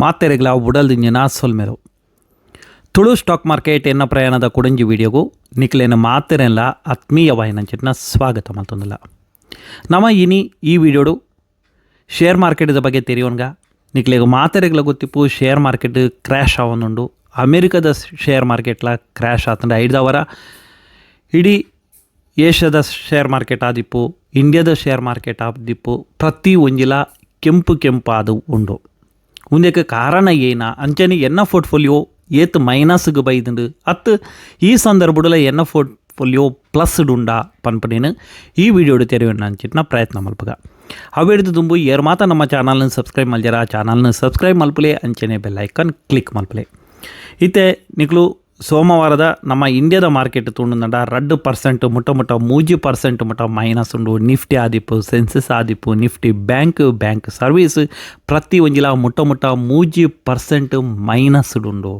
ಮಾತೆರೆಗ್ಲ ಬುಡಲ್ದಿಂಜಿನ ಸೊಲ್ಮೆರು Tulu stock market ಎನ್ನ ಪ್ರಯಾಣದ ಕುಡಂಜಿ ವಿಡಿಯೋಗು ನಿಕ್ಲೇನ ಮಾತೆರೆಲ್ಲ ಆತ್ಮೀಯವಾಯಿನಂಚಿನ ಸ್ವಾಗತ ಮತ್ತೊಂದಿಲ್ಲ ನಮ್ಮ ಇನಿ ಈ ವಿಡಿಯೋಡು ಶೇರ್ ಮಾರ್ಕೆಟ್ದ ಬಗ್ಗೆ ತೆರೆಯೋನ್ಗ. ನಿಕ್ಲೆಗ ಮಾತೆರೆಗ್ಲ ಗೊತ್ತಿಪ್ಪು ಶೇರ್ ಮಾರ್ಕೆಟ್ ಕ್ರ್ಯಾಶ್ ಆವೊಂದುಂಡು. ಅಮೆರಿಕದ ಶೇರ್ ಮಾರ್ಕೆಟ್ಲ ಕ್ರ್ಯಾಶ್ ಆತಂಡ ಐದವರ ಇಡೀ ಏಷ್ಯಾದ ಶೇರ್ ಮಾರ್ಕೆಟ್ ಆದಿಪ್ಪು, ಇಂಡಿಯಾದ ಶೇರ್ ಮಾರ್ಕೆಟ್ ಆದಿಪ್ಪು, ಪ್ರತಿ ಒಂಜಿಲ ಕೆಂಪು ಕೆಂಪು ಆದು ಉಂಡು. ಉಂದಕ್ಕೆ ಕಾರಣ ಏನ ಅಂಚನೆ ಎನ್ನ ಪೋರ್ಟ್ಫೋಲಿಯೋ ಏತ್ ಮೈನಸ್ಗೆ ಬೈದುಂಡು ಅತ್ತು ಈ ಸಂದರ್ಭದಲ್ಲಿ ಎನ್ನ ಪೋರ್ಟ್ಫೋಲಿಯೋ ಪ್ಲಸ್ ಉಂಡಾ ಪನ್ಪನೇನು ಈ ವಿಡಿಯೋಡು ತೆರೆಯೋಣ ಅಂಚಿಟ್ನ ಪ್ರಯತ್ನ ಮಲ್ಪಗ ಅವಿಡ್ದು ತುಂಬು ಏರ್ ಮಾತ ನಮ್ಮ ಚಾನಲ್ನ ಸಬ್ಸ್ಕ್ರೈಬ್ ಮಲ್ಜರ ಚಾನಲ್ನ ಸಬ್ಸ್ಕ್ರೈಬ್ ಮಲ್ಪಲೆ ಅಂಚನೆ ಬೆಲ್ ಐಕಾನ್ ಕ್ಲಿಕ್ ಮಲ್ಪಲೆ ಇತ್ತೆ ನಿಕ್ಲು ಸೋಮವಾರದ ನಮ್ಮ ಇಂಡಿಯಾದ ಮಾರ್ಕೆಟ್ ತುಂಡುಂಡ ರಡ್ಡು ಪರ್ಸೆಂಟ್ ಮುಟ್ಟ ಮುಟ್ಟ ಮೂಜಿ ಪರ್ಸೆಂಟ್ ಮುಟ್ಟ ಮೈನಸ್ ಉಂಡು ನಿಫ್ಟಿ ಆದಿಪ್ಪು ಸೆನ್ಸಸ್ ಆದಿಪ್ಪು ನಿಫ್ಟಿ ಬ್ಯಾಂಕ್ ಬ್ಯಾಂಕ್ ಸರ್ವೀಸ್ ಪ್ರತಿ ಒಂಜಿಲ ಮುಟ್ಟ ಮುಟ್ಟ ಮೂಜಿ ಪರ್ಸೆಂಟ್ ಮೈನಸ್ ಉಂಡು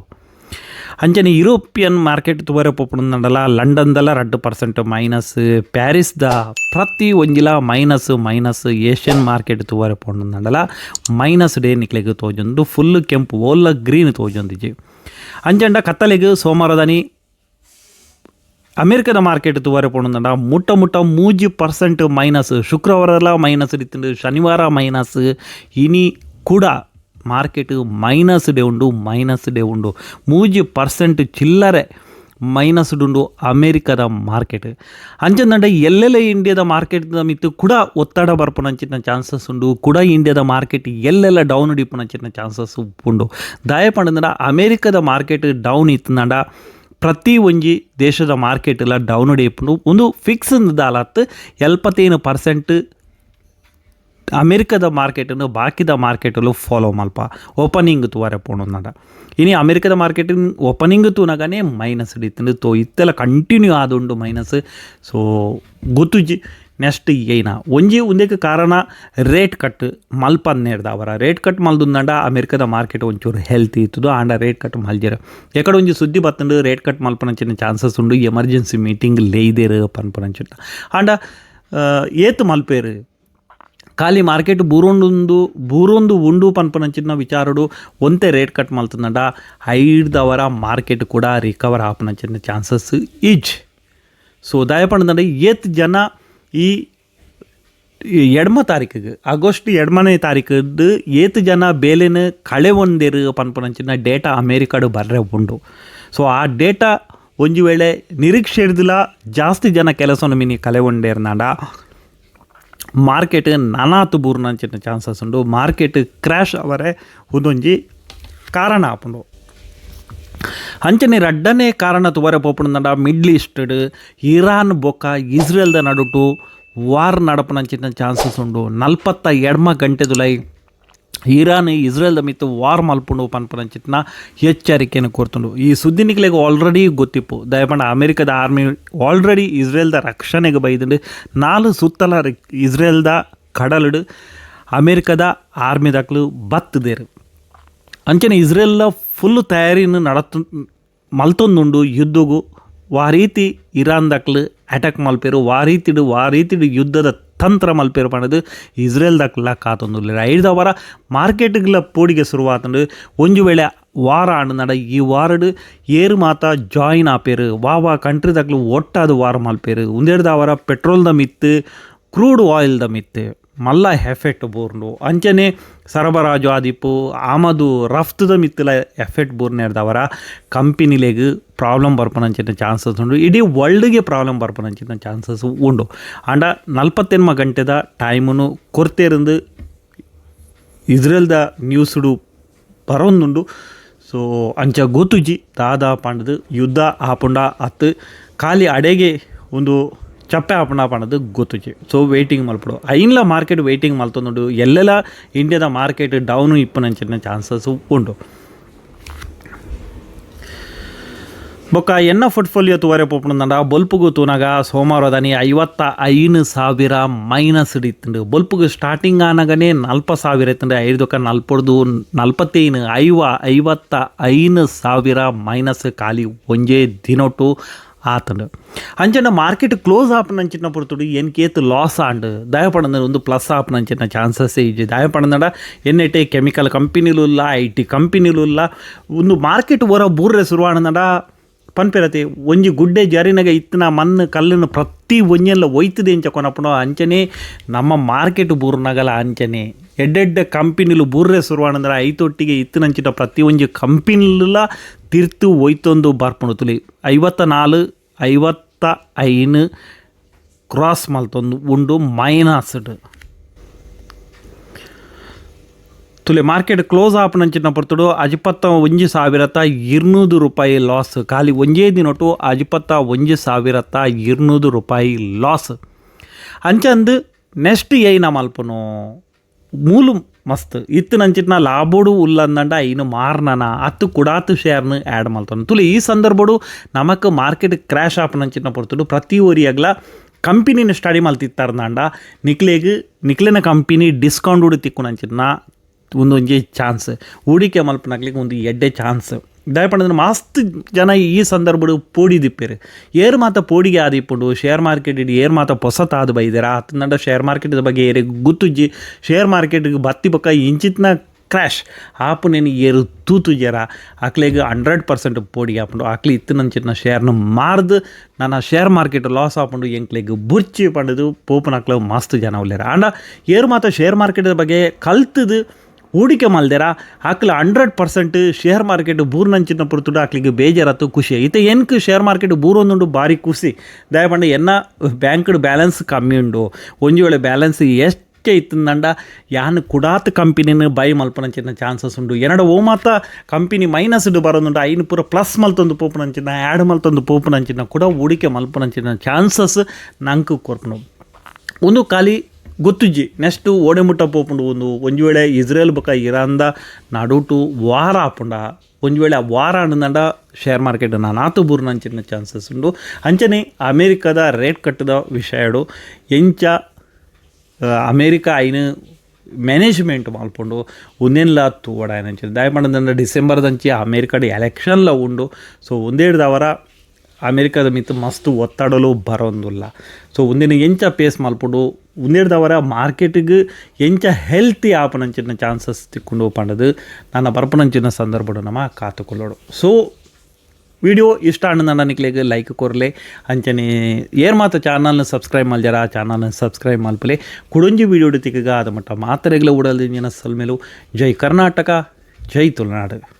ಅಂಚನೆ ಯುರೋಪಿಯನ್ ಮಾರ್ಕೆಟ್ ತುವರೆ ಪೊಪ್ಪುಂಡಲ್ಲ ಲಂಡನ್ದಲ್ಲ ರಡ್ಡು ಪರ್ಸೆಂಟ್ ಮೈನಸ್ ಪ್ಯಾರಿಸ್ದ ಪ್ರತಿ ಒಂಜಿಲ ಮೈನಸ್ ಮೈನಸ್ ಏಷ್ಯನ್ ಮಾರ್ಕೆಟ್ ತುವರೆ ಪೊಂಡುಂಡಲ್ಲ ಮೈನಸ್ ಡೇ ನಿಕ್ಲೆಗ್ ತೋಜೊಂದು ಫುಲ್ ಕೆಂಪು ಓಲ್ಲ ಗ್ರೀನ್ ತೋಜೊಂದಿಜಿ ಅಂಚಂಡ ಕತ್ತಲೆಗ್ ಸೋಮವಾರದನಿ ಅಮೆರಿಕದ ಮಾರ್ಕೆಟ್ ತುವರೆ ಪೊಂಡುಂಡ ಮುಟ್ಟ ಮುಟ್ಟ ಮೂಜಿ ಪರ್ಸೆಂಟ್ ಮೈನಸ್ ಶುಕ್ರವಾರಲ ಮೈನಸ್ ಇತ್ತು ಶನಿವಾರ ಮೈನಸ್ ಇನಿ ಕೂಡ ಮಾರ್ಕೆಟ್ ಮೈನಸ್ ಡೇ ಉಂಡು ಮೈನಸ್ ಡೇ ಉಂಡು ಮೂಜಿ ಪರ್ಸೆಂಟ್ ಚಿಲ್ಲರೆ ಮೈನಸ್ ಉಂಡು ಅಮೇರಿಕದ ಮಾರ್ಕೆಟ್. ಅಂಚಂದಂಡ ಎಲ್ಲೆಲ್ಲ ಇಂಡಿಯಾದ ಮಾರ್ಕೆಟ್ ಮಿತ್ತು ಕೂಡ ಒತ್ತಡ ಬರ್ಪುನಂಚಿನ ಚಾನ್ಸಸ್ ಉಂಡು. ಕೂಡ ಇಂಡಿಯಾದ ಮಾರ್ಕೆಟ್ ಎಲ್ಲೆಲ್ಲ ಡೌನ್ ಹಿಡಿಪುನಂಚಿನ ಚಾನ್ಸಸ್ ಉಂಡು ದಯಪಂಡ ಅಮೇರಿಕದ ಮಾರ್ಕೆಟ್ ಡೌನ್ ಇತ್ತಂಡ ಪ್ರತಿ ಒಂಜಿ ದೇಶದ ಮಾರ್ಕೆಟ್ ಎಲ್ಲ ಡೌನ್ ಹಿಡಿಪುಂಡು. ಒಂದು ಫಿಕ್ಸ್ ದಾಲತ್ ಎಲ್ಪತ್ತೇನು ಪರ್ಸೆಂಟ್ ಅಮೆರಿಕದ ಮಾರ್ಕೆಟನ್ನು ಬಾಕಿದ ಮಾರ್ಕೆಟಲ್ಲೂ ಫಾಲೋ ಮಲ್ಪ ಓಪನಿಂಗ್ ತುವರೆ ಪೋಣುಂದ ಇನಿ ಅಮೆರಿಕದ ಮಾರ್ಕೆಟಿಂಗ್ ಓಪನಿಂಗ್ ತೂನಗನೇ ಮೈನಸ್ ಹಿಡಿತಂದು ತೋ, ಇತ್ತೆಲ್ಲ ಕಂಟಿನ್ಯೂ ಆದುಂಡು ಮೈನಸ್ ಸೊ ಗೊತ್ತುಜಿ ನೆಕ್ಸ್ಟ್ ಏನ? ಒಂಜಿ ಒಂದಕ್ಕೆ ಕಾರಣ ರೇಟ್ ಕಟ್ ಮಲ್ಪನ್ನೇರ್ದ ಅವರ. ರೇಟ್ ಕಟ್ ಮಲ್ದುಂದಂಡ ಅಮೆರಿಕದ ಮಾರ್ಕೆಟ್ ಒಂಚೂರು ಹೆಲ್ತ್ ಇತ್ತು ಆಂಡ ರೇಟ್ ಕಟ್ ಮಲ್ಜರ. ಎಕಡೆ ಒಂಜಿ ಸುದ್ದಿ ಬತ್ತಂಡು ರೇಟ್ ಕಟ್ ಮಲ್ಪನಂಚಿನ ಚಾನ್ಸಸ್ ಉಂಡು ಎಮರ್ಜೆನ್ಸಿ ಮೀಟಿಂಗ್ ಲೇಯ್ದೇರು ಪನ್ಪನಂಚಿನ. ಆಂಡ ಏತ್ ಮಲ್ಪೇರು? ಖಾಲಿ ಮಾರ್ಕೆಟ್ ಬೂರೊಂದು ಬೂರೊಂದು ಉಂಡು ಪನ್ಪನಂಚಿನ ವಿಚಾರಡು, ಒಂತೆ ರೇಟ್ ಕಟ್ ಮಾಡ್ತದ ಹೈಡ್ದವರ ಮಾರ್ಕೆಟ್ ಕೂಡ ರಿಕವರ್ ಆಪನಂಚಿನ ಚಾನ್ಸಸ್ ಈಜ್. ಸೊ ದಯಪಂಡ ಏತ್ ಜನ ಈ ಎಡ್ಮ ತಾರೀಕಿಗೆ, ಆಗಸ್ಟ್ ಎಡ್ಮನೇ ತಾರೀಕದ್ದು ಏತ್ ಜನ ಬೇಲೆನ ಕಳೆ ಒಂದೇರು ಪನ್ಪನಂಚಿನ ಡೇಟಾ ಅಮೇರಿಕಾಡು ಬರ್ರೆ ಉಂಡು. ಸೊ ಆ ಡೇಟಾ ಒಂಜಿ ವೇಳೆ ನಿರೀಕ್ಷೆ ಹಿಡ್ದಿಲ್ಲ ಜಾಸ್ತಿ ಜನ ಕೆಲಸವನ್ನು ಮಿನಿ ಕಲೆ ಒಂಡೇರ್ನಾಡ ಮಾರ್ಕೆಟ್ ನಾನಾತು ಬೂರ್ನಂಚಿನ ಚಾನ್ಸಸ್ ಉಂಡು. ಮಾರ್ಕೆಟ್ ಕ್ರ್ಯಾಶ್ ಅವರೇ ಉದೊಂಜಿ ಕಾರಣ ಆಪುಂಡು. ಅಂಚನೆ ರಡ್ಡನೇ ಕಾರಣ ತುವರೆ ಪೋಪುಂಡ ಮಿಡ್ಲ್ ಈಸ್ಟ್ಡ್ ಇರಾನ್ ಬೊಕ್ಕ ಇಸ್ರೇಲ್ದ ನಡುಟು ವಾರ್ ನಡಪನಂಚಿನ ಚಾನ್ಸಸ್ ಉಂಡು. ನಲ್ಪತ್ತ ಎಡ್ಮ ಗಂಟೆದುಲೈ ಇರಾನ್ ಇಸ್ರೇಲ್ ಮಿತ್ತು ವಾರ್ ಮಲ್ಪುಂಡು ಪನ್ಪನಂಚಿತ್ನ ಎಚ್ಚರಿಕೆಯನ್ನು ಕೊರ್ತುಂಡು. ಈ ಸುದ್ದಿ ನಿಕ್ಲೆಗೆ ಆಲ್ರೆಡಿ ಗೊತ್ತಿಪ್ಪು. ದಯಪಂಡ ಅಮೆರಿಕದ ಆರ್ಮಿ ಆಲ್ರೆಡಿ ಇಸ್ರೇಲ್ದ ರಕ್ಷಣೆಗೆ ಬೈದುಂಡು ನಾಲ್ ಸುತ್ತಲ ಇಸ್ರೇಲ್ದ ಕಡಲಡು ಅಮೆರಿಕದ ಆರ್ಮಿ ಆರ್ಮಿದಕ್ಲು ಬತ್ತದೇರು ಅಂಚನೆ ಇಸ್ರೇಲ್ದ ಫುಲ್ ತಯಾರಿನ ನಡತು ಮಲ್ತೊಂದುಂಡು ಯುದ್ಧಗೂ. ವಾ ರೀತಿ ಇರಾನ್ ದಕ್ಲು ಅಟ್ಯಾಕ್ ಮಲ್ಪೇರು. ವಾ ರೀತಿಡು ಯುದ್ಧದ ತಂತ್ರ ಮಲ್ಪೇರು ಪಣದು ಇಸ್ರೇಲ್ ದಕ್ಲ ಕಾತೊಂದು ಐದವರ ಮಾರ್ಕೆಟ್ಗಳ ಪೋಡಿಗೆ ಶುರುವಾತಂಡು ಒಂಜು ವೇಳೆ ವಾರ ಆಂಡು ಈ ವಾರಡು ಏರು ಮಾತ ಜಾಯಿನ್ ಆಪೇರು ವಾ ವಾ ಕಂಟ್ರಿ ದಕ್ಲು ಒಟ್ಟಾದ ವಾರ ಮಲ್ಪೇರು ಉಂದೆಡ್ದ ಅವರ ಪೆಟ್ರೋಲ್ದ ಮಿತ್ತು ಕ್ರೂಡ್ ಆಯಿಲ್ದ ಮಿತ್ತು ಮಲ್ಲ ಎಫೆಕ್ಟ್ ಬೋರ್ನು ಅಂಚನೆ ಸರಬರಾಜು ಆದಿಪ್ಪು ಆಮದು ರಫ್ತುದ ಮಿತ್ತಲ ಎಫೆಕ್ಟ್ ಬೋರ್ನೇರ್ದವರ ಕಂಪೆನಿಲೆಗ್ ಪ್ರಾಬ್ಲಮ್ ಬರ್ಪನಂಚಿನ ಚಾನ್ಸಸ್ ಉಂಡು. ಇಡೀ ವರ್ಲ್ಡ್ಗೆ ಪ್ರಾಬ್ಲಮ್ ಬರ್ಪನಂಚಿನ ಚಾನ್ಸಸ್ ಉಂಡು. ಆಂಡ ನಲ್ಪತ್ತೆನ್ಮ ಗಂಟೆದ ಟೈಮನ್ನು ಕೊರ್ತೆರಂದು ಇಸ್ರೇಲ್ದ ನ್ಯೂಸ್ಡು ಬರೊಂದುಂಡು ಸೊ, ಅಂಚ ಗೊತ್ತುಜಿ ದಾದಾ ಪಂಡದು ಯುದ್ಧ ಆಪುಂಡ ಅತ್ತು ಖಾಲಿ ಅಡೆಗೆ ಒಂದು ಚಪ್ಪೆ ಗೊತ್ತುಜಿ ಸೊ ವೆಯ್ಟಿಂಗ್ ಮಲ್ಪಡು ಐನ್ಲ ಮಾರ್ಕೆಟ್ ವೆಯ್ಟಿಂಗ್ ಮಲ್ತೊಂದುಂಡು ಎಲ್ಲೆಲ್ಲ ಇಂಡಿಯಾದ ಮಾರ್ಕೆಟ್ ಡೌನು ಇಪ್ಪನಂಚಿನ ಚಾನ್ಸಸ್ ಉಂಡು ಬೊಕ್ಕ ಎನ್ನ ಪೋರ್ಟ್ಫೋಲಿಯೋ ತುವರೆ ಪೋಪುಂಡ ಬೊಲ್ಪುಗು ಸೋಮವಾರ ದಾನಿ ಐವತ್ತ ಐನು ಸಾವಿರ ಮೈನಸ್ ಹಿಡಿತುಂಡು ಬೊಲ್ಪುಗು ಸ್ಟಾರ್ಟಿಂಗ್ ಆನಗನೆ ನಲ್ಪ ಸಾವಿರ ಇತ್ತುಂಡು ಐದಕ್ಕ ನಲ್ಪೊಡ್ದು ನಲ್ಪತ್ತೈನು ಐವ ಐವತ್ತ ಐನು ಸಾವಿರ ಮೈನಸ್ ಖಾಲಿ ಒಂಜೇ ದಿನೊಟ್ಟು ಆತಂಡ್. ಅಂಚನ ಮಾರ್ಕೆಟ್ ಕ್ಲೋಸ್ క్లోజ్ ఆపనంచినప్పుడు ఎన్కేత్ ಲಾಸ್ ಆಂಡ್ దయపడంద ಒಂದು ಪ್ಲಸ್ ಆಪನಂಚಿನ ಚಾನ್ಸಸ್ ಇದೆ. ದಯಪಡಂದಡ ಎನ್ನೆಟೆ ಕೆಮಿಕಲ್ ಕಂಪನಿಲುಲ್ಲ ಐ ಟಿ ಕಂಪನಿಲುಲ್ಲ ಒಂದು ಮಾರ್ಕೆಟ್ ಹೊರ ಬೂರ್ರೆ ಶುರುವಾಣಂದಡ ಪನ್ಪಿರತಿ ಒಂಜಿ ಗುಡ್ಡೆ ಜರಿನಗ ಇತ್ತಿನ ಮಣ್ಣು ಕಲ್ಲನ್ನು ಪ್ರತಿ ಒಂಜೆಲ್ಲ ಒಯ್ತದೆ ಅಂಚ ಕೊನಪ್ಪ ಅಂಚನೆ. ನಮ್ಮ ಮಾರ್ಕೆಟ್ ಬೂರ್ನಗಲ ಅಂಚನೆ. ಎಡ್ಡೆಡ್ಡ ಕಂಪೆನಿಲು ಬೂರ್ರೆ ಶುರುವಾನಂದ್ರೆ ಐತೊಟ್ಟಿಗೆ ಇತ್ತಿನಂಚಿನ ಪ್ರತಿಯೊಂದು ಕಂಪೆನಿಲ ತಿರ್ತು ಒಯ್ತೊಂದು ಬರ್ಪಣು ತುಲಿ. ಐವತ್ತ ನಾಲ್ ಐವತ್ತ ಐನು ಕ್ರಾಸ್ ಮಲ್ತೊಂದು ಉಂಡು ಮೈನಸ್ಡ್. ತುಲೆ ಮಾರ್ಕೆಟ್ ಕ್ಲೋಸ್ ಆಪನಂಚಿನ ಪರ್ತುಡು ಅಜಿಪತ್ತ ಒಂಜಿ ಸಾವಿರತ್ತ ಇರ್ನೂರು ರೂಪಾಯಿ ಲಾಸ್. ಕಾಲಿ ಒಂಜೇ ದಿನೊಟ್ಟು ಅಜಿಪತ್ತ ಒಂಜಿ ಸಾವಿರತ್ತ ಇರ್ನೂರು ರೂಪಾಯಿ ಲಾಸ್. ಅಂಚಂದು ನೆಕ್ಸ್ಟ್ ಏನ ಮಲ್ಪನು ಮೂಲು ಮಸ್ತ್. ಇತ್ತು ನಂಚಿಟ್ನ ಲಾಭೋಡು ಉಲ್ಲಂದಂಡ ಇನ್ನು ಮಾರ್ನನ. ಅತ್ತು ಕುಡಾತು ಶೇರ್ನ ಆ್ಯಡ್ ಮಾಡ್ತಾನೆ. ತುಲಿ ಈ ಸಂದರ್ಭಡು ನಮಕ್ ಮಾರ್ಕೆಟ್ ಕ್ರ್ಯಾಶ್ ಆಪನಂಚಿನ ಪೊರ್ತುಡು ಪ್ರತಿ ಒರಿಯಾಗ್ಲ ಕಂಪನಿನ ಸ್ಟಡಿ ಮಲ್ತಿತ್ತಾರ್ನಂಡ. ನಿಕ್ಲೆಗ್ ನಿಕ್ಲೆನ ಕಂಪನಿ ಡಿಸ್ಕೌಂಟ್ ಉಡು ತಿಕ್ಕುನಂಚಿನ ಒಂದು ಒಂಜಿ ಚಾನ್ಸ್. ಹೂಡಿಕೆ ಮಲ್ಪನಾಗ್ಲಿಕ್ಕೆ ಒಂದು ಎಡ್ಡೆ ಚಾನ್ಸ್. ದಯಪಂದ್ರೆ ಮಸ್ತ್ ಜನ ಈ ಸಂದರ್ಭಡು ಪೋಡಿ ದಿಪ್ಪೇರು. ಏರ್ ಮಾತ ಪೋಡಿಗೆ ಆದಿಪ್ಪುಂಡು ಶೇರ್ ಮಾರ್ಕೆಟ್ ಏರ್ ಮಾತ ಹೊಸತ್ ಆದ ಬೈದಿರ. ಹತ್ತನಂಡ ಶೇರ್ ಮಾರ್ಕೆಟ್ ಬಗ್ಗೆ ಏರಿ ಗುತ್ತುಜ್ಜಿ ಶೇರ್ ಮಾರ್ಕೆಟ್ಗೆ ಬತ್ತಿ ಪಕ್ಕ ಇಂಚಿತ್ನ ಕ್ರ್ಯಾಶ್ ಆಪು నేను ಏರು ತೂತು ಜರ, ಆಕ್ಲೆಗೆ ಹಂಡ್ರೆಡ್ ಪರ್ಸೆಂಟ್ ಪೋಡಿ ಆಪುಂಡು. ಆಕ್ಲಿ ಇತ್ತು ನಂಚಿನ ಶೇರ್ನ ಮಾರ್ದು, ನಾನು ಶೇರ್ ಮಾರ್ಕೆಟ್ ಲಾಸ್ ಆಪುಂಡು, ಎಂಕ್ಲೆಗ್ ಬುರ್ಚಿ ಪಂಡದು, ಪೋಪನ ಆಕ್ಲ ಮಸ್ತ್ ಜನ ಉಲ್ಲೇರ. ಆಂಡ ಏರು ಮಾತ ಶೇರ್ ಮಾರ್ಕೆಟ್ ಬಗ್ಗೆ ಕಲ್ತದು ಹೂಡಿಕೆ ಮಲ್ದೆರ? ಆಕ್ಲ ಹಂಡ್ರೆಡ್ ಪರ್ಸೆಂಟ್ ಶೇರ್ ಮಾರ್ಕೆಟ್ ಬೂರ್ನಂಚಿನ ಪುರ್ತುಡು ಆಕ್ಲಿಗೆ ಬೇಜಾರತ್ತು ಖುಷಿ. ಐತೆ ಏನಕ್ಕೆ ಶೇರ್ ಮಾರ್ಕೆಟ್ ಬೂರೊಂದುಂಡು ಭಾರಿ ಖುಷಿ. ದಯಪಂಡ ಎನ್ನ ಬ್ಯಾಂಕ್ಡ್ ಬ್ಯಾಲೆನ್ಸ್ ಕಮ್ಮಿ ಉಂಡು. ಒಂಜಿ ವೇಳೆ ಬ್ಯಾಲೆನ್ಸ್ ಎಷ್ಟೇ ಇತ್ತಂದಂಡ ಯಾನ್ ಕುಡಾತ್ ಕಂಪನಿನ ಬೈ ಮಲ್ಪನಂಚಿನ ಚಾನ್ಸಸ್ ಉಂಡು. ಎರಡು ಓ ಮಾತ ಕಂಪನಿ ಮೈನಸ್ ಬರೋದುಂಡು, ಐನು ಪೂರ ಪ್ಲಸ್ ಮಲ್ತೊಂದು ಪೋಪುನಂಚಿನ ಆ್ಯಡ್ ಮಲ್ತೊಂದು ಪೋಪುನಂಚಿನ ಕೂಡ ಹೂಡಿಕೆ ಮಲ್ಪನಂಚಿನ ಚಾನ್ಸಸ್ ನಂಕು ಕೊರ್ಪನು ಒಂದು ಖಾಲಿ ಗೊತ್ತುಜ್ಜಿ ನೆಕ್ಸ್ಟ್ ಓಡೆಮುಟ್ಟ ಪೋಪುಂಡು ಒಂದು, ಒಂಜಿ ವೇಳೆ ಇಸ್ರೇಲ್ ಬೊಕ ಇರಾನ್ದ ನಡುಟು ವಾರ ಆಪುಂಡ ಒಂಜಿ ವೇಳೆ ಆ ವಾರ ಅನ್ನಂಡ ಶೇರ್ ಮಾರ್ಕೆಟ್ ನಾನಾತು ಬೂರ್ನಂಚಿನ ಚಾನ್ಸಸ್ ಉಂಡು. ಅಂಚನೆ ಅಮೇರಿಕಾದ ರೇಟ್ ಕಟ್ಟದ ವಿಷಯಡು ಎಂಚ ಅಮೇರಿಕ ಐನು ಮ್ಯಾನೇಜ್ಮೆಂಟ್ ಮಲ್ಪುಂಡು. ಒಂದೇನ್ಲ ತೂವಡ ಡಿಸೆಂಬರ್ ದಂಚಿ ಡಿಸೆಂಬರ್ದಂಚಿ ಅಮೇರಿಕಾದ ಎಲೆಕ್ಷನ್ಲ ಉಂಡು. ಸೊ ಒಂದೇಡ್ದವರ ಅಮೇರಿಕಾದ ಮಿತ್ ಮಸ್ತ್ ಒತ್ತಾಡಲು ಬರೋಂದಿಲ್ಲ. ಸೊ, ಒಂದಿನ ಎಂಚ ಪೇಸ್ ಮಲ್ಪುಂಡು. ಒಂದೇಡ್ದವರ ಮಾರ್ಕೆಟಿಗೆ ಎಂಚ ಹೆಲ್ತಿ ಆಪನಂಚಿನ ಚಾನ್ಸಸ್ ತಿಕ್ಕೊಂಡು ಪಂಡದು ನನ್ನ ಬರ್ಪನಂಚಿನ ಸಂದರ್ಭಡು ನಮ್ಮ ಕಾತುಕೊಳ್ಳೋಡು ಸೊ ವಿಡಿಯೋ ಇಷ್ಟ ಆನಂದ ನನಗೆ ಲೈಕ್ ಕೊರಲೆ ಅಂಚನೆ ಏರ್ ಮಾತ ಚಾನಲ್ನ ಸಬ್ಸ್ಕ್ರೈಬ್ ಮಲ್ಜರ ಚಾನಲ್ನ ಸಬ್ಸ್ಕ್ರೈಬ್ ಮಲ್ಪಲೆ ಕುಡುಂಜಿ ವಿಡಿಯೋ ತಿಕ್ಕಗ ಅದು ಮಟ್ಟ ಮಾತ್ರೆಗಳ ಉಡಲ್ದಿನ ಸಲ್ಮೇಲು. ಜೈ ಕರ್ನಾಟಕ, ಜೈ ತುಳುನಾಡು.